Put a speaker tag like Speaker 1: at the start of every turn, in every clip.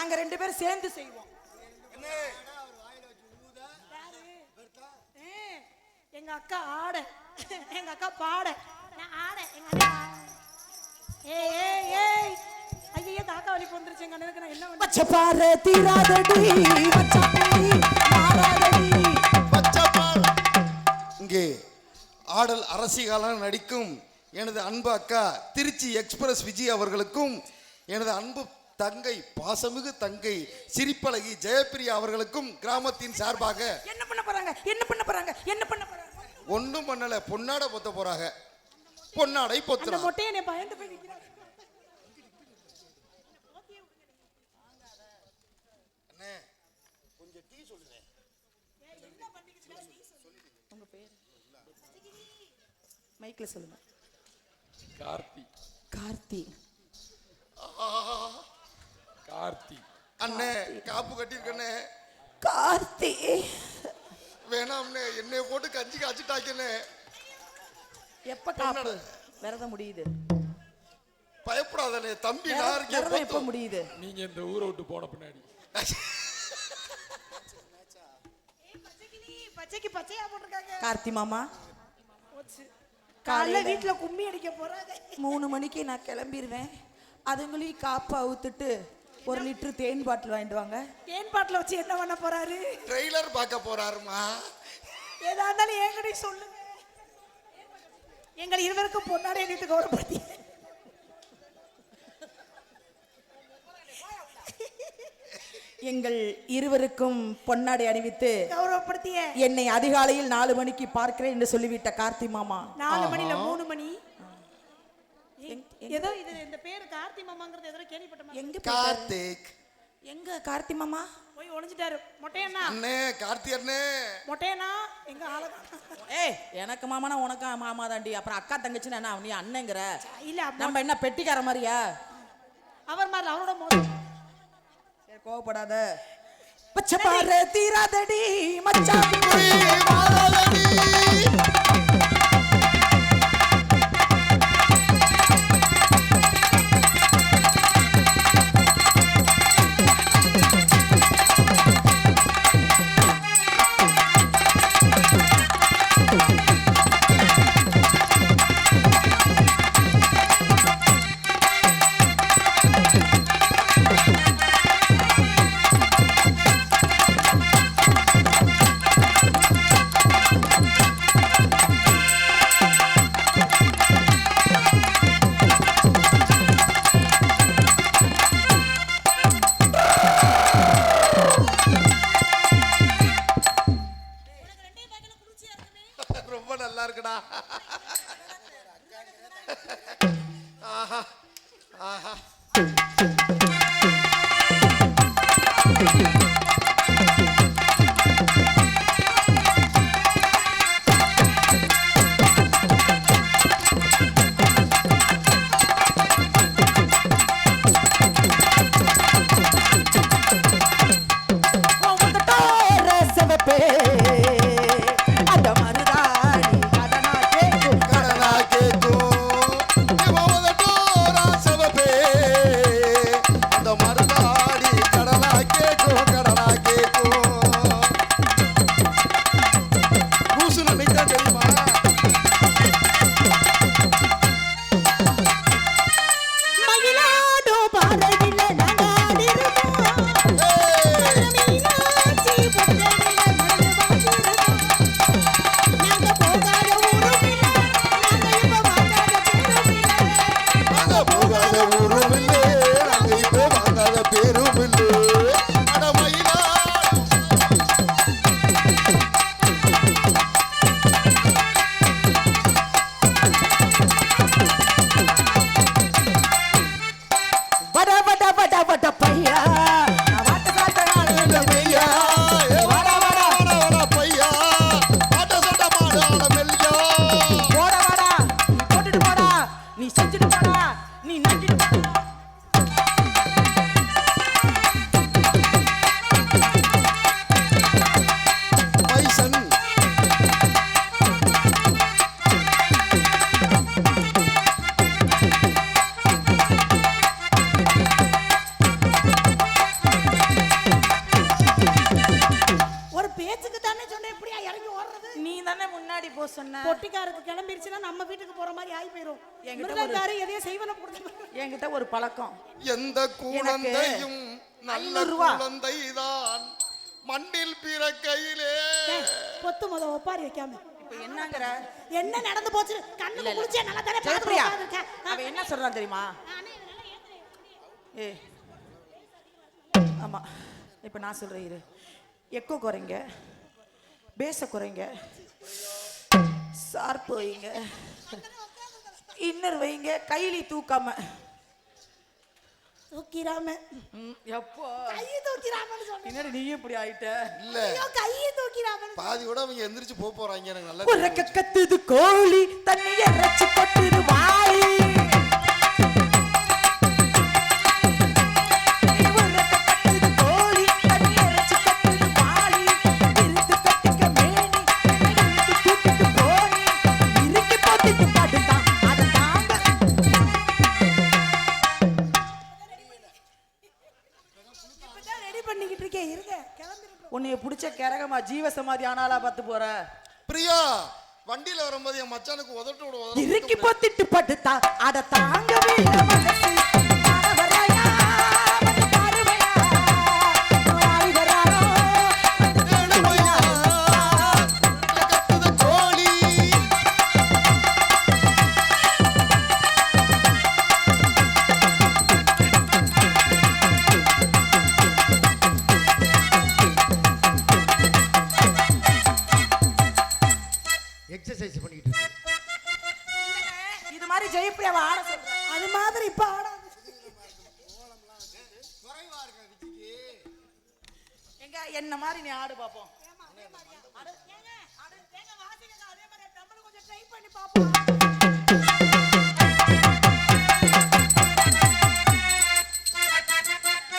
Speaker 1: நாங்க ரெண்டு பேரும் சேர்ந்து செய்வோம். எங்க அக்கா ஆட. எங்க அக்கா பாட. நான் ஆட. எங்க ஆட. ஏய் ஏய் ஏய். ஐயோ காக்கா வலிப்பு வந்துருச்சு எங்க அண்ணனுக்கு நான் என்ன பண்ண
Speaker 2: வச்ச பாரு தீராதடி.
Speaker 3: இங்கே ஆடல் அரசிகாலம் நடிக்கும் எனது அன்பு அக்கா திருச்சி எக்ஸ்பிரஸ் விஜய் அவர்களுக்கும் எனது அன்பு தங்கை பாசமிகு தங்கை சிரிப்பழகி ஜெயப்பிரியா அவர்களுக்கும் கிராமத்தின் சார்பாக
Speaker 1: என்ன பண்ண போறாங்க? என்ன பண்ண போறாங்க? என்ன பண்ண போறாங்க?
Speaker 3: ஒன்றும் பண்ணல. பொன்னாடை பொத்த போறாங்க. பொன்னாடை பொத்துறாங்க.
Speaker 1: மொட்டையை என்னை பயந்து போய் நிக்கிறாங்க
Speaker 2: மைக்ல சொல்லுங்க.
Speaker 4: கார்த்தி.
Speaker 2: கார்த்தி.
Speaker 4: கார்த்தி.
Speaker 3: அண்ணே காப்பு கட்டியிருக்கண்ணே
Speaker 2: கார்த்தி.
Speaker 3: வேணாம்ண்ணே என்னைய போட்டு கஞ்சி காய்ச்சிட்டாக்கண்ணே
Speaker 2: எப்ப காப்பு? விரதம் முடியுது.
Speaker 3: பயப்படாதண்ணே தம்பி நான் இருக்கேன்
Speaker 2: எப்ப. முடியுது?
Speaker 4: நீங்க இந்த ஊரை விட்டு போன பின்னாடி.
Speaker 1: பச்சைக்கு பச்சையா போட்டிருக்காங்க.
Speaker 2: கார்த்தி மாமா.
Speaker 1: போச்சு. காலைல வீட்டுல கும்மி அடிக்க போறாங்க.
Speaker 2: மூணு மணிக்கு நான் கிளம்பிடுவேன் அதுங்களையும் காப்பு அவுத்துட்டு ஒரு லிட்டர் தேன் பாட்டில் வாங்கிட்டு வாங்க.
Speaker 1: தேன் பாட்டில் வச்சு என்ன பண்ண போறாரு?
Speaker 3: ட்ரெய்லர் பார்க்க போறாருமா?
Speaker 1: ஏதா இருந்தாலும் என்கிட்ட சொல்லுங்க. எங்கள் இருவருக்கும் பொன்னாடை அணித்து கௌரவப்படுத்தி.
Speaker 2: எங்கள் இருவருக்கும் பொன்னாடை அணிவித்து
Speaker 1: கௌரவப்படுத்திய.
Speaker 2: என்னை அதிகாலையில் நாலு மணிக்கு பார்க்கிறேன் என்று சொல்லிவிட்ட கார்த்தி மாமா.
Speaker 1: நாலு மணில மூணு மணி. ஏதோ இது கார்த்தி மாமாங்கிறது ஏதோ கேள்விப்பட்ட
Speaker 2: எங்க?
Speaker 3: கார்த்திக்.
Speaker 2: எங்க கார்த்தி மாமா?
Speaker 1: போய் ஒளிஞ்சிட்டாரு. மொட்டையண்ணா.
Speaker 3: அண்ணே கார்த்தி அண்ணே.
Speaker 1: மொட்டையண்ணா எங்க ஆளு
Speaker 2: ஏய் எனக்கு மாமானா உனக்கா மாமா தாண்டி அப்புறம் அக்கா தங்கச்சின்னு என்ன? நீ அண்ணங்கிற.
Speaker 1: இல்ல
Speaker 2: நம்ம என்ன பெட்டிக்கார மாதிரியா?
Speaker 1: அவர் மாதிரி அவரோட
Speaker 2: சரி கோவப்படாத. பச்சை பாரு தீராதடி மச்சான். நீ நன்றி சொன்ன.
Speaker 1: பொட்டிக்காருக்கு கிளம்பிருச்சுன்னா நம்ம வீட்டுக்கு போற மாதிரி ஆகி போயிரும்.
Speaker 2: என்கிட்ட
Speaker 1: மிருகக்காரு எதையும் செய்வன கொடுத்து
Speaker 2: என்கிட்ட ஒரு பழக்கம்.
Speaker 3: எந்த குழந்தையும் நல்ல
Speaker 2: ஐநூறு ரூபா.
Speaker 3: குழந்தைதான். மண்ணில் பிறக்கையிலே.
Speaker 1: பொத்து முத ஒப்பாரி வைக்காம.
Speaker 2: இப்ப என்னங்கிற?
Speaker 1: என்ன நடந்து போச்சு? கண்ணுக்கு குளிச்சே நல்லா தானே. ஆ.
Speaker 2: அவன் என்ன சொல்றான் தெரியுமா?
Speaker 1: அண்ணே, இதெல்லாம் ஏத்துறேன்.
Speaker 2: ஏ. ஆமா. இப்ப நான் சொல்றேன் இரு. எக்கோ குறைங்க. பேச குறைங்க. சார்பு வைங்க இன்னர் வைங்க கைலி தூக்காம.
Speaker 1: தூக்கிராம.
Speaker 2: எப்போ.
Speaker 1: கையை தூக்கிராமன்னு சொன்னேன்
Speaker 2: பின்னாடி நீயும் இப்படி ஆயிட்ட?
Speaker 3: இல்ல.
Speaker 1: ஐயோ கையை தூக்கிராமன்னு
Speaker 3: பாதி கூட அவங்க எந்திரிச்சு போக போறாங்க. எனக்கு நல்லா
Speaker 2: கத்துது கோழி தண்ணி இறைச்சி கொட்டுது வாய். ஜீவ சமாதி ஆனாலா பார்த்து போற?
Speaker 3: பிரியா வண்டியில வரும்போது என் மச்சானுக்கு உதட்டு விட
Speaker 2: இறுக்கி பொத்திட்டு படுத்தா அத தாங்கவே இல்ல
Speaker 5: எக்ஸசைஸ் இருக்கு
Speaker 2: இது மாதிரி ஜெயப்பிரியாவை ஆட சொல்றேன்
Speaker 1: அது மாதிரி இப்ப ஆடாது.
Speaker 2: எங்க என்ன மாதிரி நீ ஆடு பாப்போம்?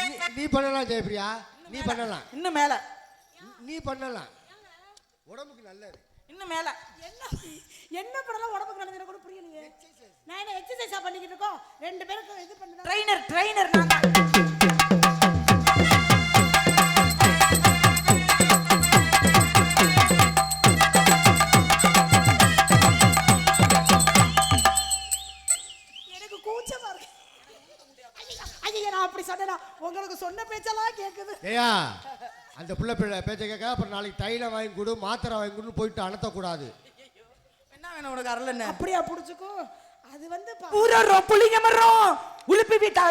Speaker 5: நீ- நீ பண்ணலாம் ஜெயபிரியா நீ பண்ணலாம்.
Speaker 2: இன்னும் மேல
Speaker 5: நீ பண்ணலாம். உடம்புக்கு நல்லது.
Speaker 2: இன்னும் மேல.
Speaker 1: என்ன? என்ன பண்ணலாம்? உடம்புக்கு நடந்துட கூட புரியலையே. நான் என்ன எக்ஸசைஸா பண்ணிக்கிட்டு இருக்கோம்? ரெண்டு பேருக்கும் இது பண்ணுதான்
Speaker 2: ட்ரைனர் ட்ரைனர் நான் தான்.
Speaker 1: எனக்கு கூச்சமா இருக்கு. ஐயா, நான் அப்படி சொன்னேனா? உங்களுக்கு சொன்ன பேச்செல்லாம் கேக்குது.
Speaker 5: ஏயா அந்த பிள்ளை பிள்ளை பேச்சை கேட்க அப்புறம் நாளைக்கு தைலம் வாங்கி கொடு மாத்திரை வாங்கி கொடுன்னு போயிட்டு அனுத்தக்கூடாது
Speaker 2: என்ன வேணும் உனக்கு அருள் என்ன?
Speaker 1: அப்படியா புடிச்சுக்கோ. அது வந்து பா-
Speaker 2: ஊரறோம் புளிங்க மரம் உளுப்பி வீட்டா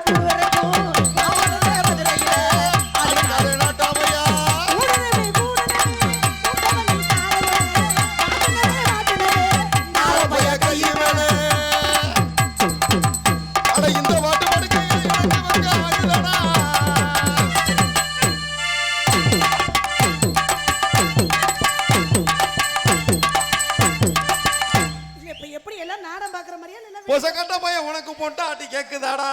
Speaker 3: பொண்டாட்டி கேக்குதாடா?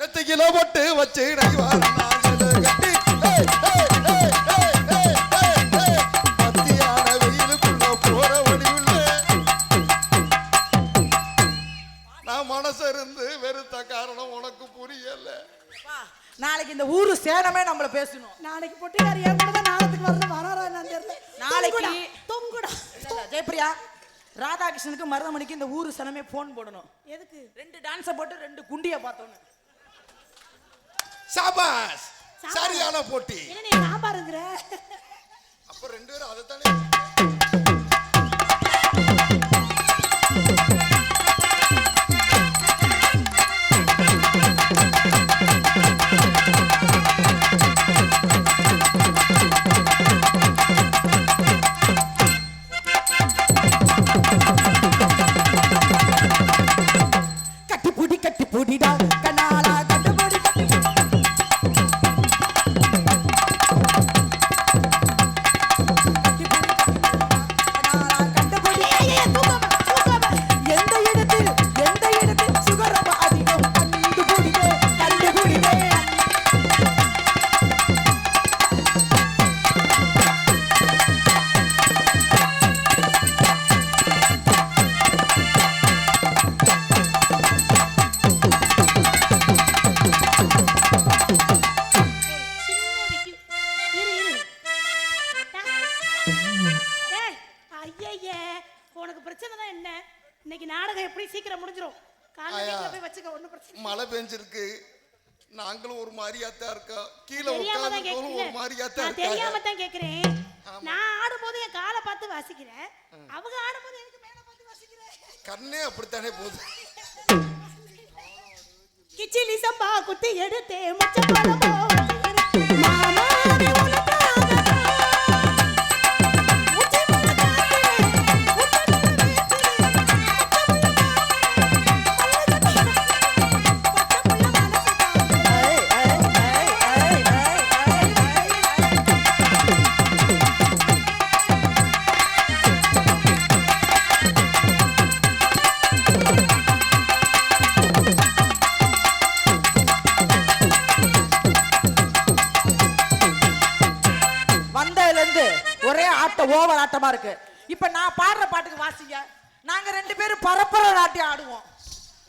Speaker 3: நெத்திக்கில போட்டு வச்சு நைவார கட்டி. மனசிருந்து வெறுத்த காரணம் உனக்கு புரியல.
Speaker 2: நாளைக்கு இந்த ஊரு சேனமே நம்மள பேசணும்.
Speaker 1: நாளைக்கு பொட்டிக்காரி ஏன் கூட தான் நாளத்துக்கு வரணும் வராரா என்னன்னு தெரியல.
Speaker 2: நாளைக்கு-
Speaker 1: தொங்குடா,
Speaker 2: ஜெயப்பிரியா ராதாகிருஷ்ணனுக்கு மருதமணிக்கு இந்த ஊரு சனமே போன் போடணும்.
Speaker 1: எதுக்கு?
Speaker 2: ரெண்டு டான்ஸை போட்டு ரெண்டு குண்டிய பார்த்தோன்னு.
Speaker 3: சாபாஸ் சரியான போட்டி.
Speaker 1: என்ன நீ சாம்பாருங்கிற?
Speaker 3: அப்ப ரெண்டு பேரும் அதைத்தானே
Speaker 1: ஐயய்யே உனக்கு பிரச்சனை தான் என்ன? இன்னைக்கு நாடகம் எப்படி சீக்கிரம் முடிஞ்சிரும். வீட்டுல போய் வச்சுக்க ஒண்ணும் பிரச்சனை.
Speaker 3: மழை பெஞ்சிருக்கு. நாங்களும் ஒரு மாதிரியாத்தான் இருக்கோம் கீழே
Speaker 1: தெரியாம தான்
Speaker 3: உட்காந்துருக்கோம் ஒரு
Speaker 1: கேக்குறேன்
Speaker 3: மாதிரியாத்தான்
Speaker 1: நான் தெரியாம தான் கேக்குறேன். நான் ஆடும்போது என் காலை பார்த்து வாசிக்கிறேன். அவங்க ஆடும்போது எனக்கு மேல பார்த்து வாசிக்கிறேன்.
Speaker 3: கண்ணே அப்படித்தானே போகுது.
Speaker 1: கிச்சிலி சம்பா குத்தி எடுத்தே மொச்ச பழமோ
Speaker 2: ஆட்டமா இருக்கு. இப்ப நான் பாடுற பாட்டுக்கு வாசிங்க. நாங்க ரெண்டு பேரும் பரப்பர நாட்டியம் ஆடுவோம்.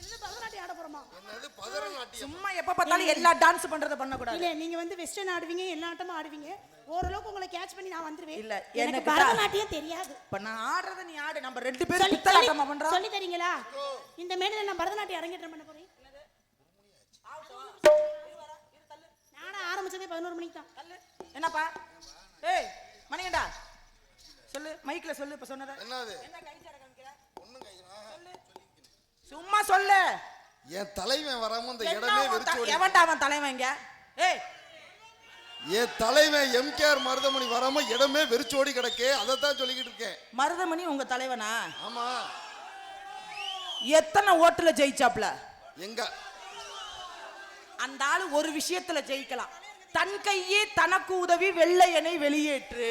Speaker 1: இது பரதநாட்டியம் ஆட போறோமா?
Speaker 3: என்னது பதரநாட்டியம்
Speaker 2: சும்மா எப்ப பார்த்தாலும் எல்லா டான்ஸ் பண்றத பண்ண கூடாது
Speaker 1: இல்ல நீங்க வந்து வெஸ்டர்ன் ஆடுவீங்க எல்லா ஆட்டமும் ஆடுவீங்க. ஓரளவுக்கு உங்களை கேட்ச் பண்ணி நான் வந்துருவேன்.
Speaker 2: இல்ல,
Speaker 1: எனக்கு பரதநாட்டியம் தெரியாது.
Speaker 2: இப்ப நான் ஆடுறத நீ ஆடு. நம்ம ரெண்டு பேரும் பித்தலாட்டமா பண்றோம்.
Speaker 1: சொல்லி தரீங்களா? இந்த மேடையில நான் பரதநாட்டியம் அரங்கேற்றம் பண்ண போறேன். நானும் ஆரம்பிச்சதே பதினோரு மணிக்கு தான்.
Speaker 2: என்னப்பா? ஏய் மணிகண்டா. சொல்லு மைக்ல சொல்லு இப்ப சொன்னத.
Speaker 3: என்னது?
Speaker 2: என்ன கை சாட காமிக்கிற? சொல்லு. சும்மா சொல்லு.
Speaker 3: என் தலைவன் வராம இந்த இடமே வெறிச்சோடி
Speaker 2: எவன்டா அவன் தலைவன் இங்க? ஏய்.
Speaker 3: என் தலைவன் எம்கேஆர் மருதமணி வராம இடமே வெறிச்சோடி கிடக்கு. அதைத்தான் சொல்லிக்கிட்டு இருக்கேன்.
Speaker 2: மருதமணி உங்க தலைவனா?
Speaker 3: ஆமா.
Speaker 2: எத்தனை ஓட்டுல ஜெயிச்சாப்ல?
Speaker 3: எங்க?
Speaker 2: அந்த ஆளு ஒரு விஷயத்துல ஜெயிக்கலாம். தன் கையே தனக்கு உதவி வெள்ளையனை வெளியேற்று.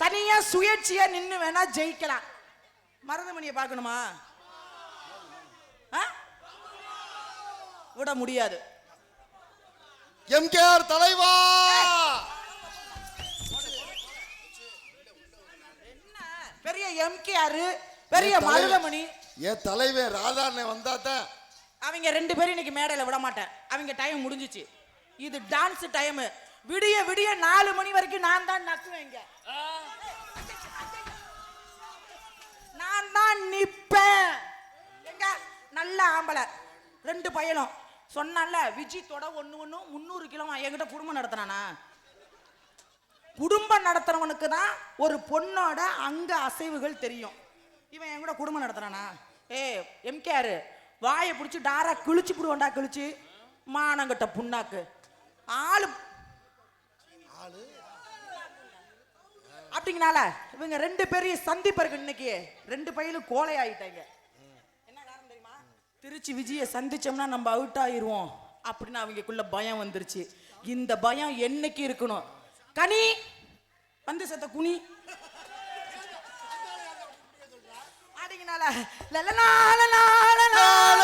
Speaker 2: தனியா சுயேட்சையா நின்னு வேணா ஜெயிக்கலாம். மருதமணியை பார்க்கணுமா? ஆ? விட முடியாது.
Speaker 3: எம்கேஆர் தலைவா!
Speaker 2: பெரிய எம்கேஆர் பெரிய. மருதமணி.
Speaker 3: என் தலைவன் ராதாண்ணன் வந்தாதான்.
Speaker 2: அவங்க ரெண்டு பேரும் இன்னைக்கு மேடையில விட மாட்டேன். அவங்க டைம் முடிஞ்சிச்சு. இது டான்ஸ் டைம் விடிய விடிய நாலு மணி வரைக்கும் நான் தான் நக்குவேன் நல்ல ஆம்பளை. ரெண்டு பையனும். சொன்னால விஜய் தொட ஒண்ணு ஒண்ணு முந்நூறு கிலோ என்கிட்ட குடும்பம் நடத்தினானா? குடும்பம் நடத்துறவனுக்கு தான் ஒரு பொண்ணோட அங்க அசைவுகள் தெரியும். இவன் என் கூட குடும்பம் நடத்துறானா ஏ எம்கேஆர் வாயை பிடிச்சி டாரா கிழிச்சு புடுவோண்டா கிழிச்சு. மானங்கட்ட புண்ணாக்கு. ஆளு. அப்படிங்கனால இவங்க ரெண்டு பேரையும் சந்திப்பருக்கு இன்னைக்கு ரெண்டு பையலும் கோலை தெரியுமா திருச்சி விஜயை சந்திச்சோம்னா நம்ம அவுட் ஆயிருவோம் அப்படின்னு அவங்களுக்குள்ள பயம் வந்துருச்சு இந்த பயம் என்னைக்கு இருக்கணும் கனி வந்து சத்த குனி அப்படிங்கனால லலலா லலலா